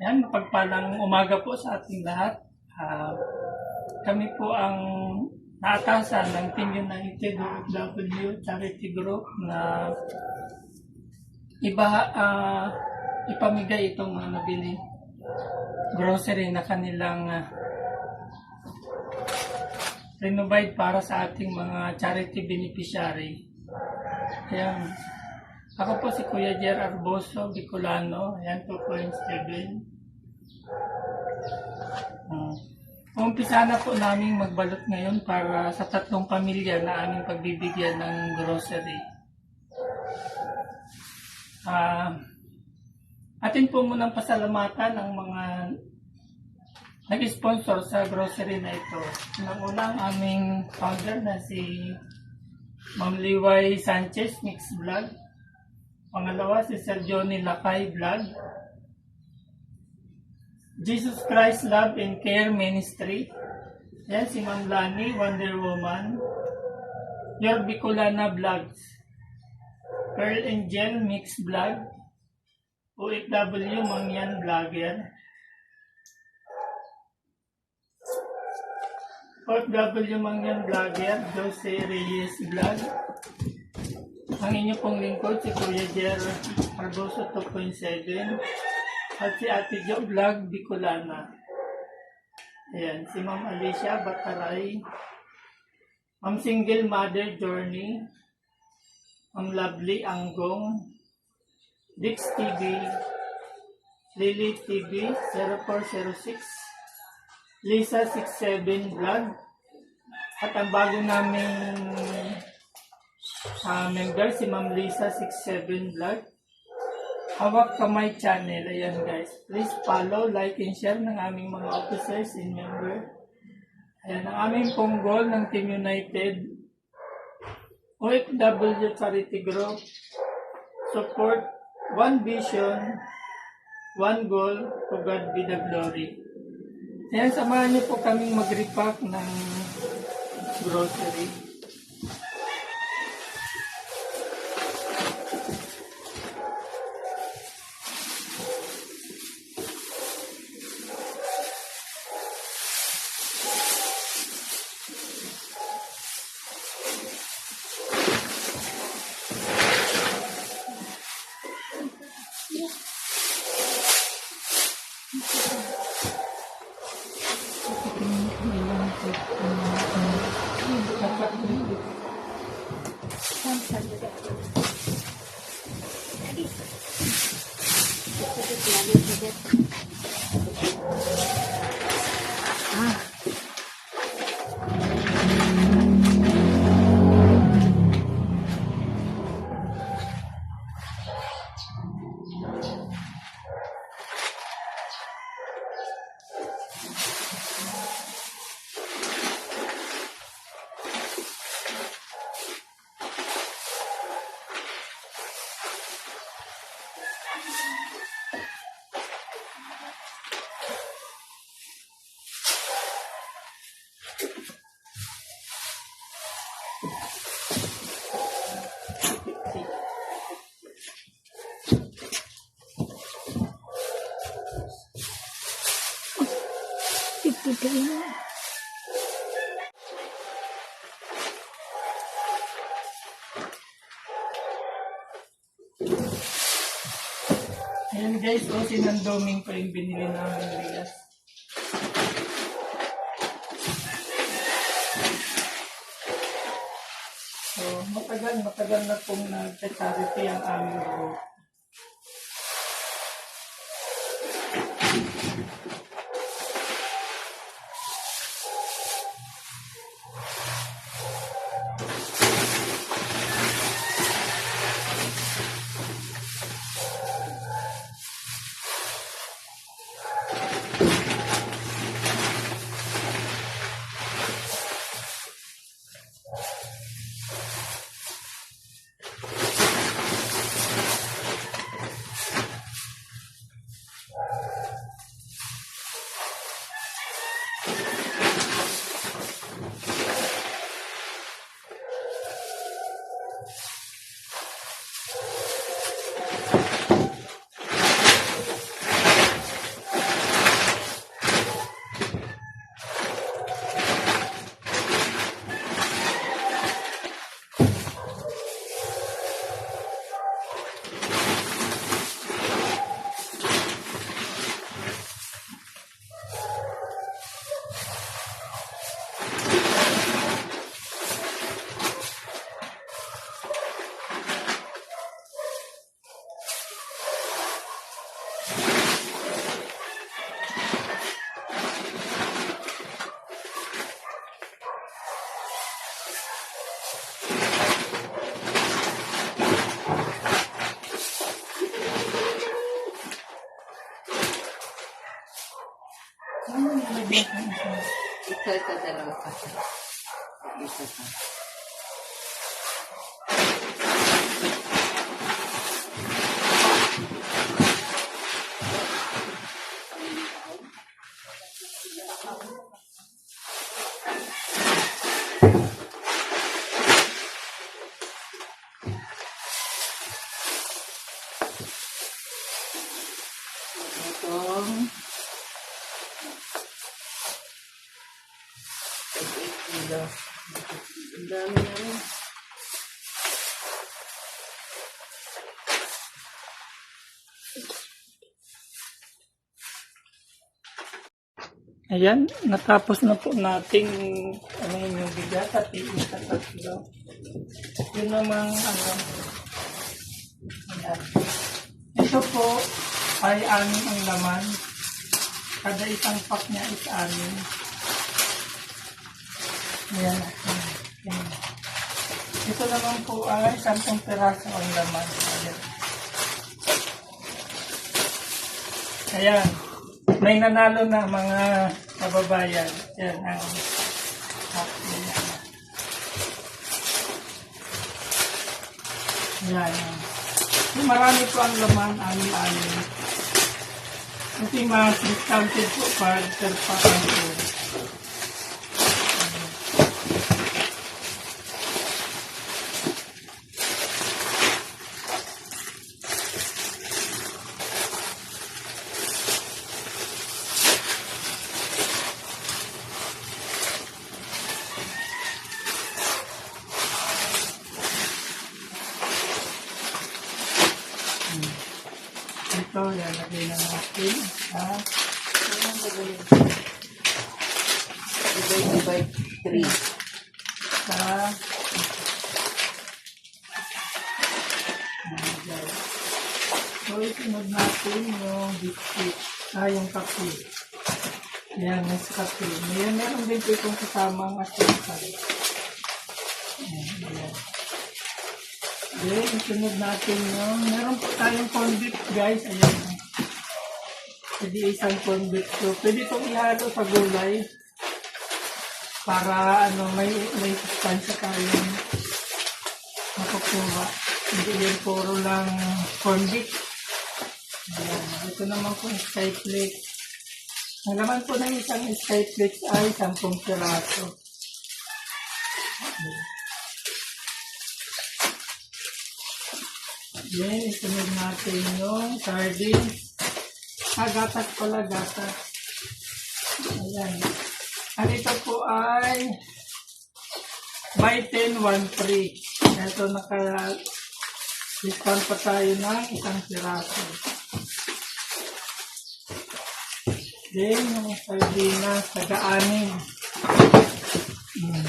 Yan, mapagpalang umaga po sa ating lahat. Ah, kami po ang naatasan ng Team United OFW Charity Group na iba ah, ipamigay itong mga nabili grocery na kanilang uh, renovate para sa ating mga charity beneficiary. Ayan. Ako po si Kuya Jer Arboso, Bicolano. Ayan po po yung schedule. Hmm. Umpisa na po namin magbalot ngayon para sa tatlong pamilya na aming pagbibigyan ng grocery. Ah, atin po munang pasalamatan ang mga nag-sponsor sa grocery na ito. Unang-una ang aming founder na si Ma'am Liway Sanchez Mix Vlog. Pangalawa si Sir Johnny Lakay Vlog. Jesus Christ Love and Care Ministry. Yan si Ma'am Lani Wonder Woman. Your Bicolana Vlogs. Pearl Angel Mix Vlog. OFW Mangyan Vlogger. OFW Mangyan Vlogger, Jose Reyes Vlog. Ang inyo pong lingkod, si Kuya Jer Arboso 2.7 at si Ate Jo Vlog Bicolana. Ayan, si Ma'am Alicia Bataray, Ma'am Single Mother Journey, Ma'am Lovely Anggong, Dix TV, Lily TV 0406, Lisa 67 Vlog, at ang bago naming uh, member si Ma'am Lisa 67 Vlog. Hawak Kamay Channel. Ayan guys. Please follow, like, and share ng aming mga officers and member. Ayan, ang aming pong goal ng Team United OFW Charity Group support one vision, one goal, to God be the glory. Ayan, samahan niyo po kaming mag-repack ng grocery. it. Ayan guys, o sinandoming pa yung binili namin bigas. So, matagal, matagal na pong nag-charity ang aming group. Ito, Ayan, natapos na po nating ano yun, yung bigat at iisa tatlo. Yun namang ano. Ayan. Ito po ay anin ang laman. Kada isang pack niya is anin. Ayan. Ayan. Ito naman po ay 10 peraso ang laman. Ayan. Ayan. May nanalo na mga kababayan. Yan ang happy. Yan. Yung Marami po ang laman, anim-anim. Kasi mas discounted po per per pack ang po. Ito, na natin sa Ayan, gagawin. Divide, divide, 3. sa Ayan. So, isunod natin yung biscuit. Ah, yung kape. Ayan, mas kape. Ayan, meron din po itong kasamang asukal. Ayan, ayan. Then, isunod natin yung, meron po tayong convict, guys. Ayan. Pwede isang convict. So, pwede itong ihalo sa gulay para ano may may sustansya tayong makukuha. Hindi yan puro lang convict. Ayan. Ito naman po skyflake. Ang laman po ng isang skyflake ay 10 piraso. Then, isunod natin yung sardines. Ah, pala, gatas. Ayan. Ang ito po ay buy 10, 1 free. Ito naka discount pa tayo ng isang piraso. Then, yung sardinas, taga-anin. Mm.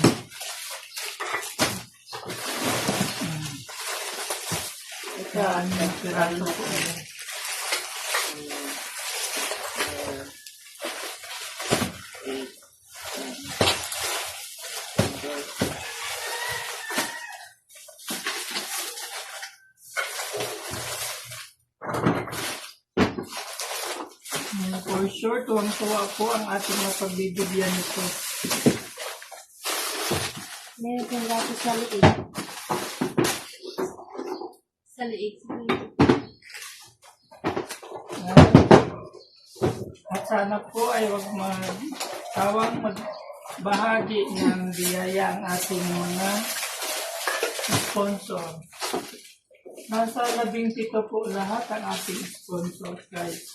Ito, Taga-anin piraso po. Mm, Sure, tuwang-tuwa po ang ating mapagbibigyan nito. Meron kang gato sa liig. Sa liig. At sana po ay wag magtawang magbahagi ng biyaya ang ating mga sponsor. Nasa labing pito po lahat ang ating sponsor, guys.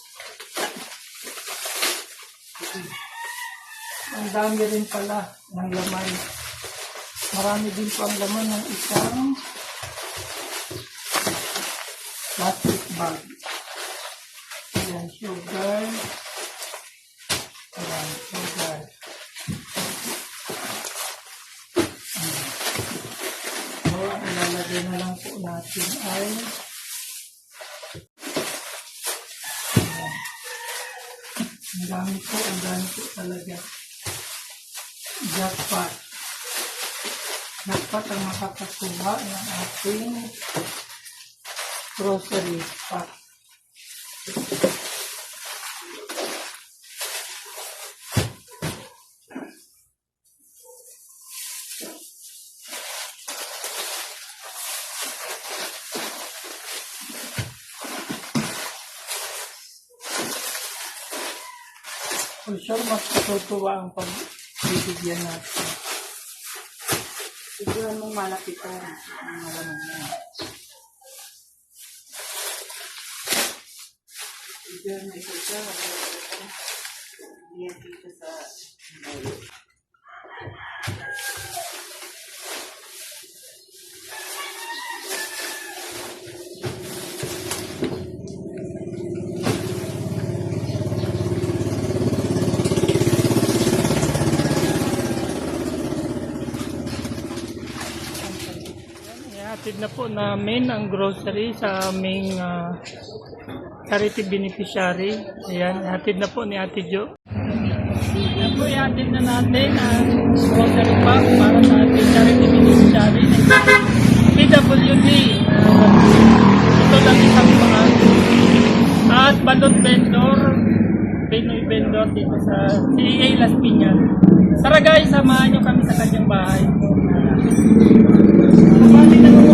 Ang dami rin pala ng laman. Marami din po ang laman ng isang plastic bag. Ayan, sugar. Ayan, sugar. So, ang ilalagay na lang po natin ay. Ang dami po, ang dami po talaga. jackpot jackpot termasuk tertua yang ating grocery part. For sure, mas matutuwa ang pag pagbibigyan natin. Siguro mong malapitan. Ang malamang na. Siguro na ito siya. Diyan dito sa... Ihatid na po namin ang grocery sa aming ah, charity beneficiary. Ayan, ihatid na po ni Ate Jo. Ayan po, ihatid na natin ang grocery pack para sa ating charity beneficiary ng PWD. Ah, ito lang isang mga at balot vendor Pinoy vendor dito sa CEA Las Piñas. Tara guys, samahan nyo kami sa kanyang bahay. Bali nangungupahan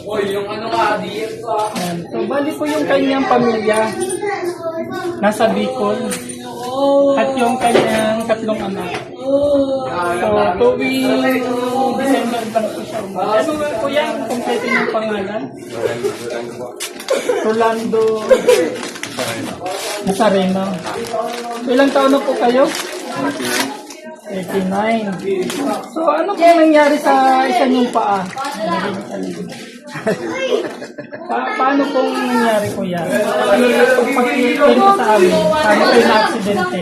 kwarto. Ayan. So, bali po yung kanyang pamilya. Nasa Bicol. At yung kanyang tatlong anak. So, tuwing December lang po siya umuwi. Ano nga po yan? Kompleto yung pangalan? Rolando Nazareno. Ilang taon na po kayo? 89. So, ano po nangyari sa isa niyong paa? Pa paano pong nangyari po yan? Pag-ikwento sa amin, paano kayo na-aksidente?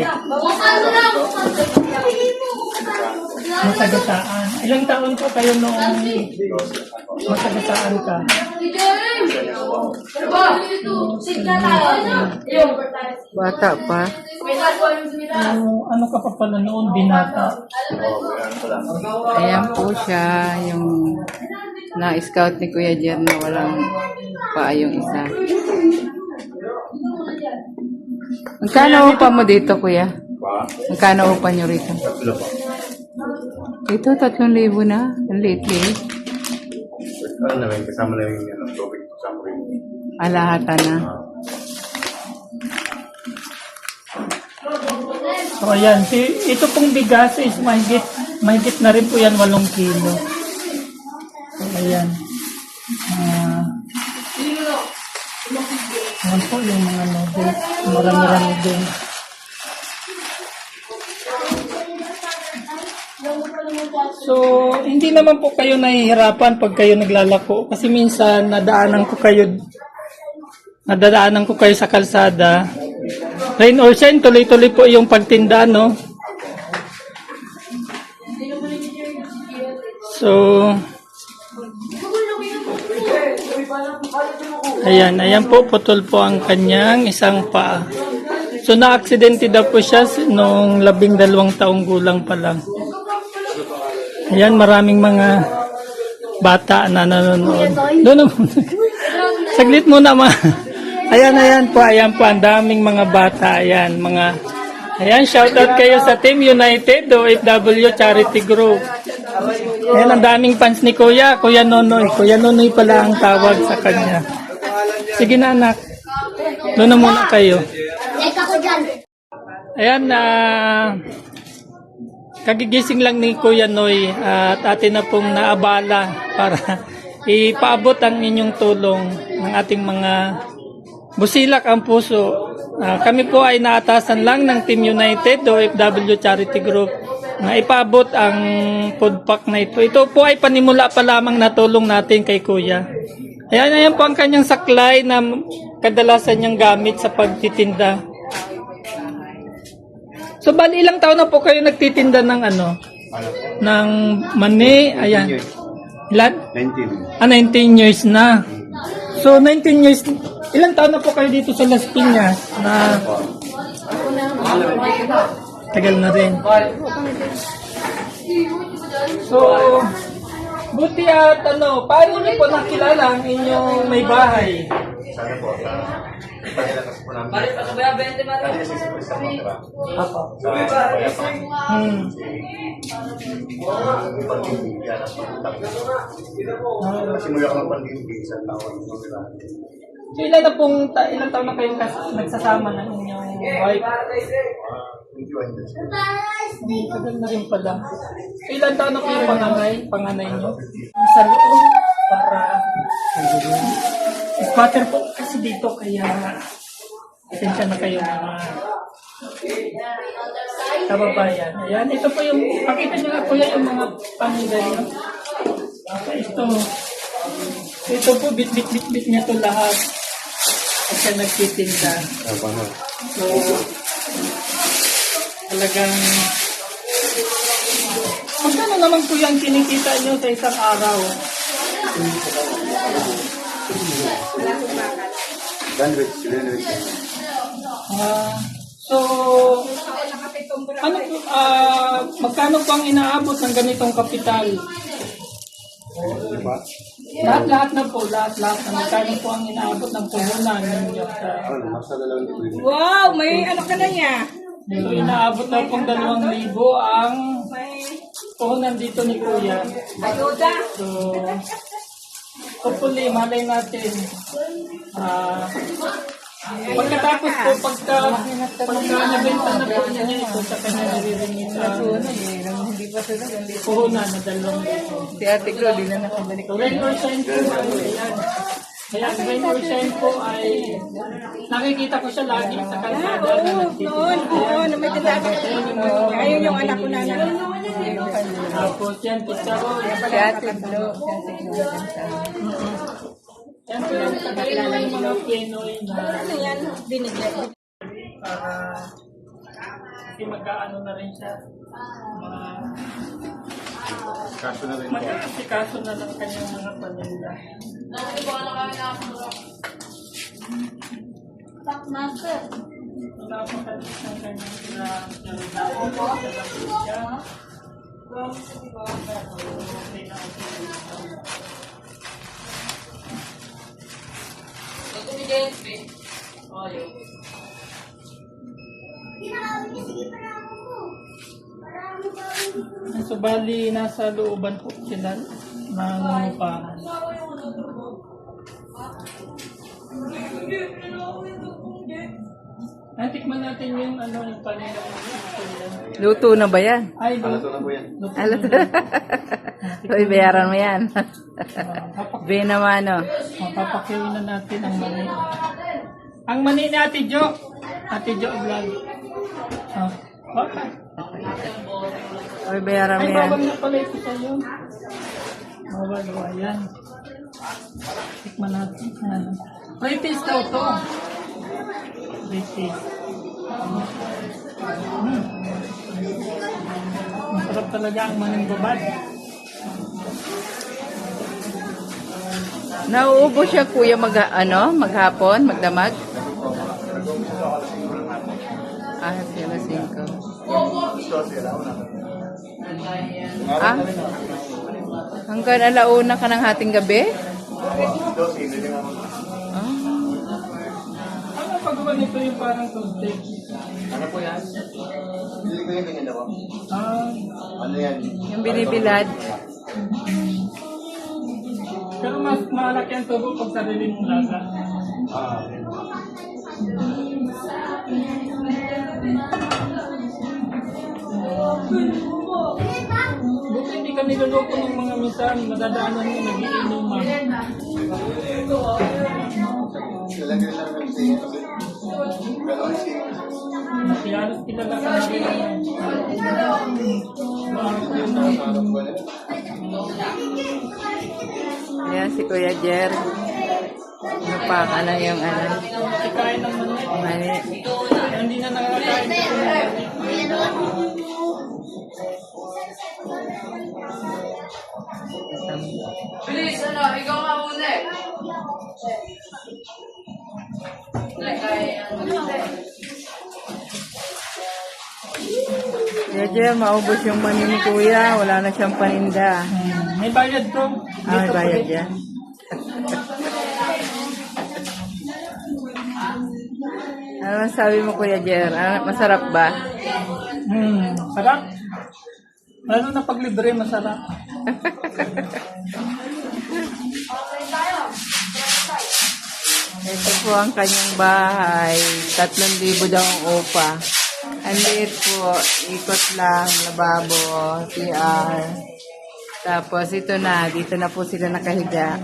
Masagasaan. Ilang taon po kayo noong masagasaan ka? Bata pa. Ano, ano ka pa pala noon, binata? Ayan po siya, yung na-scout ni Kuya Jer na walang paa yung isa. Magkano upa mo dito, Kuya? Magkano upa nyo rito? Ito, tatlong libo na. Ang liit-liit. Ano namin, kasama na yung ano, tubig, kasama rin. Alahata na. So ayan, si, ito pong bigas is mahigit, mahigit na rin po yan 8 kilo. Ayan. Ah, ayan po yung mga noodles. Marami-rami din. So, hindi naman po kayo nahihirapan pag kayo naglalako. Kasi minsan, nadaanan ko kayo, nadadaanan ko kayo sa kalsada. Rain or shine, tuloy-tuloy po yung pagtinda, no? So, ayan, ayan po, putol po ang kanyang isang paa. So, na-aksidente daw po siya nung labing dalawang taong gulang pa lang. Ayan, maraming mga bata na nanonood. Doon na muna. Saglit muna mga. Ayan, ayan po, ayan po, ang daming mga bata, ayan, mga, ayan, shoutout kayo sa Team United, OFW Charity Group. Ayan, ang daming fans ni Kuya, Kuya Nonoy. Kuya Nonoy pala ang tawag sa kanya. Sige na, anak. Doon na muna kayo. Ayan, na kagigising lang ni Kuya Noy at atin na pong naabala para ipaabot ang inyong tulong ng ating mga busilak ang puso Ah, kami po ay naatasan lang ng Team United, OFW Charity Group, na ipabot ang food pack na ito. Ito po ay panimula pa lamang na tulong natin kay Kuya. Ayan, ayan po ang kanyang saklay na kadalasan niyang gamit sa pagtitinda. So, bali ilang taon na po kayo nagtitinda ng ano? Ng mani, ayan. Ilan? 19. Ah, 19 years na. So, 19 years, ilang taon na po kayo dito sa Las Piñas? Na, tagal na rin. So, buti at ano, paano niyo po nakilala ang inyong may bahay? Sana po. Sa kanila kasi po namin. Dati kasi sa isa matira. Apo. Sa. Hmm. May pag-ibig. Yan ang pag-ibig. Kasi muli ako ng pag-ibig. Isang taon. Mamira. So, ilan na pong, ta- ilang taon na kayong kas- nagsasama ng inyong wife? 21 years. Hmm, tagal na rin pala. So, ilan taon na po yung panganay, panganay niyo? Sa loob, para squatter po kasi dito, kaya pasensya na kayo mga kababayan. Ayan, ito po yung, pakita niyo nga kuya yung mga pamilya. Okay, ito, ito po, bit-bit-bit-bit niya to lahat. At siya nagtitinda. So, talagang Magkano naman po yung kinikita nyo sa isang araw? Sandwich. Sandwich. Ah, so, ano po, ah, magkano po ang inaabot ng ganitong kapital? Diba? Lahat-lahat na po, lahat-lahat na magkano po ang inaabot ng puhunan ninyo sa... Ano? Nasa dalawang libo. Wow, may ano ka na niya. So, inaabot na pong dalawang libo ang puhunan dito ni Kuya. Ayuda. So, hopefully, malay natin. Ah, pagkatapos po, pagka, pagka nabenta na po niya ito sa kanya nariringin sa Hindi pa sila. puhunan na dalawang libo. Si Ate Clo, di na nakabalik. Rain or shine po, ay, ayan. Kaya ang rain or shine po ay nakikita ko siya lagi sa kalsada na nagtitinda. Noon, oo, na may tindahan. Ayun yung anak ko na na. Tapos yan, Pizarro. Yan Si Ate Clo. Si Ate Clo. yan po yung mga Pinoy na Ano yan? Binigyan. para kasi na rin siya. Kaso na rin po. Mag-asikaso na lang kanyang mga paninda. Napakalit ng kanyang sila. So, bali, nasa looban po sila ng upahan. Natikman natin yung ano yung panila Luto na ba yan? Ay, Ano to na po yan? Alam Uy, bayaran mo yan. Papak Be naman, oh. Mapapakiwin na natin ang mani. Ang mani ni Ate Jo. Ate Jo vlog. Oh. Okay. Uy, bayaran mo Ay, yan. bawal na pala ito sa iyo. Bawal, o ayan. Tikman natin. Ano. Pre-taste daw to. Pre-taste. Hmm. Masarap talaga ang maning babad. Nauubo siya, kuya, mag, ano, maghapon, magdamag? Ah, sila cinco. Ah? Hanggang alauna ka ng hating gabi? Ano pagawa nito yung parang toasted? Ano po yan? Hindi ko yung ganyan ako. Ah, Ano yan? Yung binibilad. pero mas malaki ang tubo pag sarili mong lasa. Ah, Buti hindi kami luloko ng mga minsan, madadaanan mo, nagiinuman. Sila ganyan lang kasi. Ayan si Kuya Jer. Na yung ano. Kikain ng manok. Mali. Hindi na nakakain. Bilis, ano? Ikaw nga muna eh. Kuya Jer, maubos yung mani ni Kuya. Wala na siyang paninda. Hmm, May bayad ko. Ah, may bayad yan. ano masabi mo Kuya Jer? Ano, masarap ba? Hmm, sarap. Lalo na pag libre, masarap. Ito po ang kanyang bahay. Tatlong libo daw ang upa. Ang liit po, ikot lang, lababo, CR. Tapos ito na, dito na po sila nakahiga.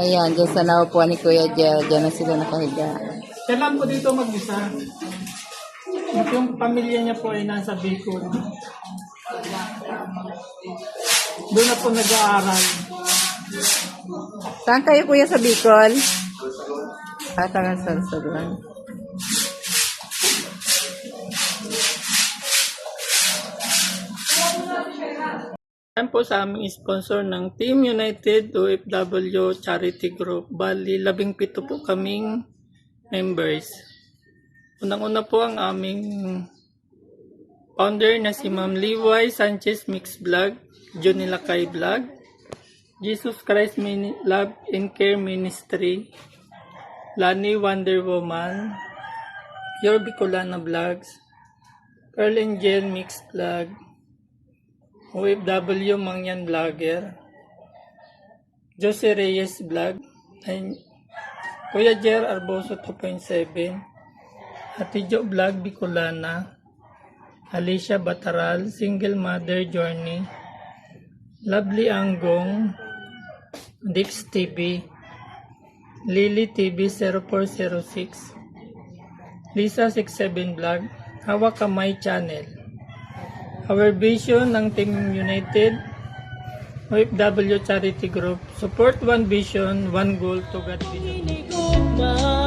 Ayan, dyan sa naupuan ni Kuya Jel, dyan na sila nakahiga. Lang po dito mag-isa. At yung pamilya niya po ay nasa Bicol. Doon na po nag-aaral. Saan kayo kuya sa Bicol? Ah, tangan sa Po sa aming sponsor ng Team United OFW Charity Group. Bali, labing pito po kaming members. Unang-una po ang aming founder na si Ma'am Liway Sanchez Mix Vlog, Johnny Lakay Vlog, Jesus Christ Mini Love and Care Ministry, Lani Wonder Woman, Your Bicolana Vlogs, Pearl Angel Mix Vlog, OFW Mangyan Vlogger, Jose Reyes Vlog, and Kuya Jer Arboso 2.7, Ate Vlog Bicolana, Alicia Bataral, Single Mother Journey, Lovely Anggong, Dix TV, Lily TV 0406, Lisa 67 Vlog, Hawa Kamay Channel, Our vision ng Team United OFW Charity Group Support one vision, one goal to God glory.